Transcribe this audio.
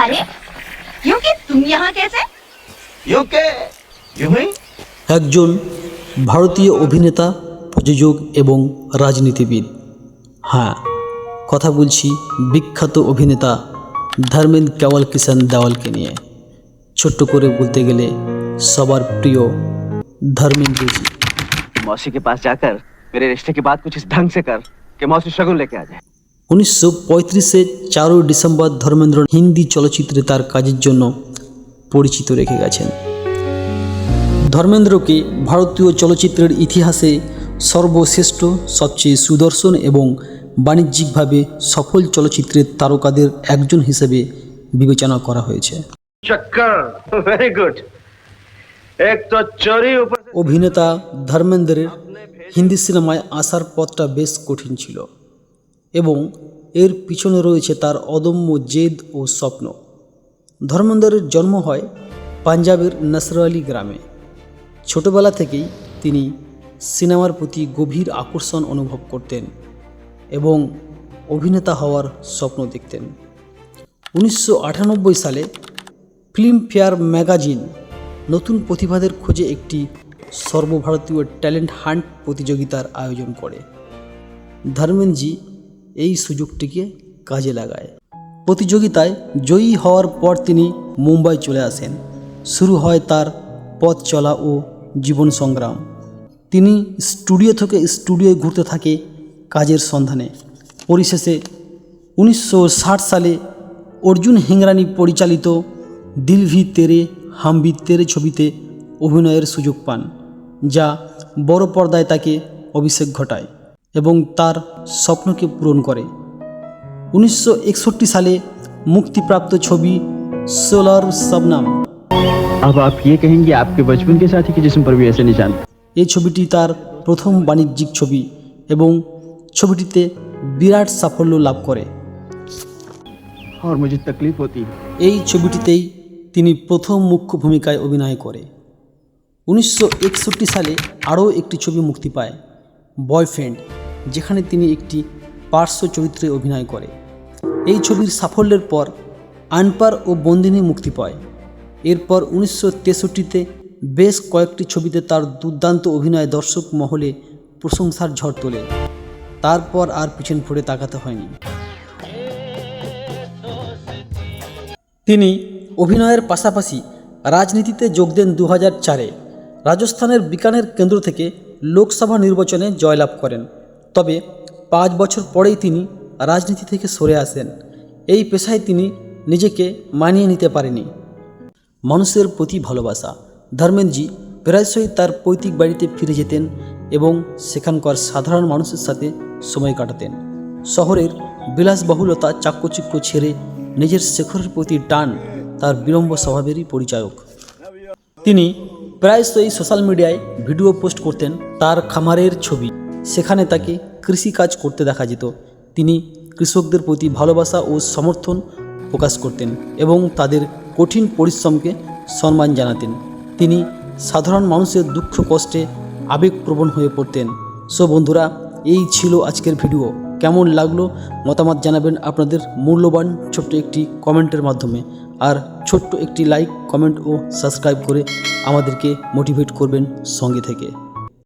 अरे क्योंकि तुम यहाँ कैसे यूं के यूं ही একজন ভারতীয় অভিনেতা প্রযোজক এবং রাজনীতিবিদ হ্যাঁ কথা বলছি বিখ্যাত অভিনেতা ধর্মেন্দ্র কেওয়াল কিষান দেওয়ালকে নিয়ে ছোট্ট করে বলতে গেলে সবার প্রিয় ধর্মেন্দ্রজি मौसी के पास जाकर मेरे रिश्ते की बात कुछ इस ढंग से कर कि मौसी शगुन लेके आ जाए উনিশশো পঁয়ত্রিশে চারই ডিসেম্বর ধর্মেন্দ্র হিন্দি চলচ্চিত্রে তার কাজের জন্য পরিচিত রেখে গেছেন। ধর্মেন্দ্রকে ভারতীয় চলচ্চিত্রের ইতিহাসে সর্বশ্রেষ্ঠ সবচেয়ে সুদর্শন এবং বাণিজ্যিকভাবে সফল চলচ্চিত্রের তারকাদের একজন হিসেবে বিবেচনা করা হয়েছে। অভিনেতা ধর্মেন্দ্রের হিন্দি সিনেমায় আসার পথটা বেশ কঠিন ছিল। এবং এর পিছনে রয়েছে তার অদম্য জেদ ও স্বপ্ন। ধর্মেন্দ্রের জন্ম হয় পাঞ্জাবের নসরালি গ্রামে। ছোটবেলা থেকেই তিনি সিনেমার প্রতি গভীর আকর্ষণ অনুভব করতেন এবং অভিনেতা হওয়ার স্বপ্ন দেখতেন। উনিশশো আটানব্বই সালে ফিল্মফেয়ার ম্যাগাজিন নতুন প্রতিভাদের খোঁজে একটি সর্বভারতীয় ট্যালেন্ট হান্ট প্রতিযোগিতার আয়োজন করে। ধর্মেনজি এই সুযোগটিকে কাজে লাগায়। প্রতিযোগিতায় জয়ী হওয়ার পর তিনি মুম্বাই চলে আসেন। শুরু হয় তার পথ চলা ও জীবন সংগ্রাম। তিনি স্টুডিও থেকে স্টুডিওয় ঘুরতে থাকে কাজের সন্ধানে। পরিশেষে উনিশশো ষাট সালে অর্জুন হেংরানি পরিচালিত দিলভি তেরে, হাম ভি তেরে ছবিতে অভিনয়ের সুযোগ পান, যা বড় পর্দায় তাকে অভিষেক ঘটায়। এবং তার স্বপ্নকে পূরণ করে উনিশশো সালে মুক্তিপ্রাপ্ত ছবি সোলার শবনাম अब आप ये कहेंगे आपके बचपन के साथी के जिस्म पर भी ऐसे निशान এই ছবিটি তার প্রথম বাণিজ্যিক ছবি এবং ছবিটিতে বিরাট সাফল্য লাভ করে और मुझे तकलीफ होती है এই ছবিটিতেই তিনি প্রথম মুখ্য ভূমিকায় অভিনয় করে উনিশশো একষট্টি সালে আরও একটি ছবি মুক্তি পায় বয়ফ্রেন্ড যেখানে তিনি একটি পার্শ্ব চরিত্রে অভিনয় করে। এই ছবির সাফল্যের পর আনপার ও বন্দিনী মুক্তি পায়। এরপর উনিশশো তেষট্টিতে বেশ কয়েকটি ছবিতে তার দুর্দান্ত অভিনয় দর্শক মহলে প্রশংসার ঝড় তোলে। তারপর আর পিছন ফিরে তাকাতে হয়নি। তিনি অভিনয়ের পাশাপাশি রাজনীতিতে যোগ দেন দু চারে। রাজস্থানের বিকানের কেন্দ্র থেকে লোকসভা নির্বাচনে জয়লাভ করেন। তবে পাঁচ বছর পরেই তিনি রাজনীতি থেকে সরে আসেন। এই পেশায় তিনি নিজেকে মানিয়ে নিতে পারেনি মানুষের প্রতি ভালোবাসা। ধর্মেনজি প্রায়শই তার পৈতৃক বাড়িতে ফিরে যেতেন এবং সেখানকার সাধারণ মানুষের সাথে সময় কাটাতেন। শহরের বিলাসবহুলতা চাকচিক্য ছেড়ে নিজের শেখরের প্রতি টান তার বিলম্ব স্বভাবেরই পরিচায়ক। তিনি প্রায়শই সোশ্যাল মিডিয়ায় ভিডিও পোস্ট করতেন তার খামারের ছবি। সেখানে তাকে কৃষিকাজ করতে দেখা যেত। তিনি কৃষকদের প্রতি ভালোবাসা ও সমর্থন প্রকাশ করতেন এবং তাদের কঠিন পরিশ্রমকে সম্মান জানাতেন। তিনি সাধারণ মানুষের দুঃখ কষ্টে আবেগপ্রবণ হয়ে পড়তেন। সো বন্ধুরা, এই ছিল আজকের ভিডিও। কেমন লাগল মতামত জানাবেন আপনাদের মূল্যবান ছোট্ট একটি কমেন্টের মাধ্যমে। আর ছোট্ট একটি লাইক, কমেন্ট ও সাবস্ক্রাইব করে আমাদেরকে মোটিভেট করবেন সঙ্গে থেকে।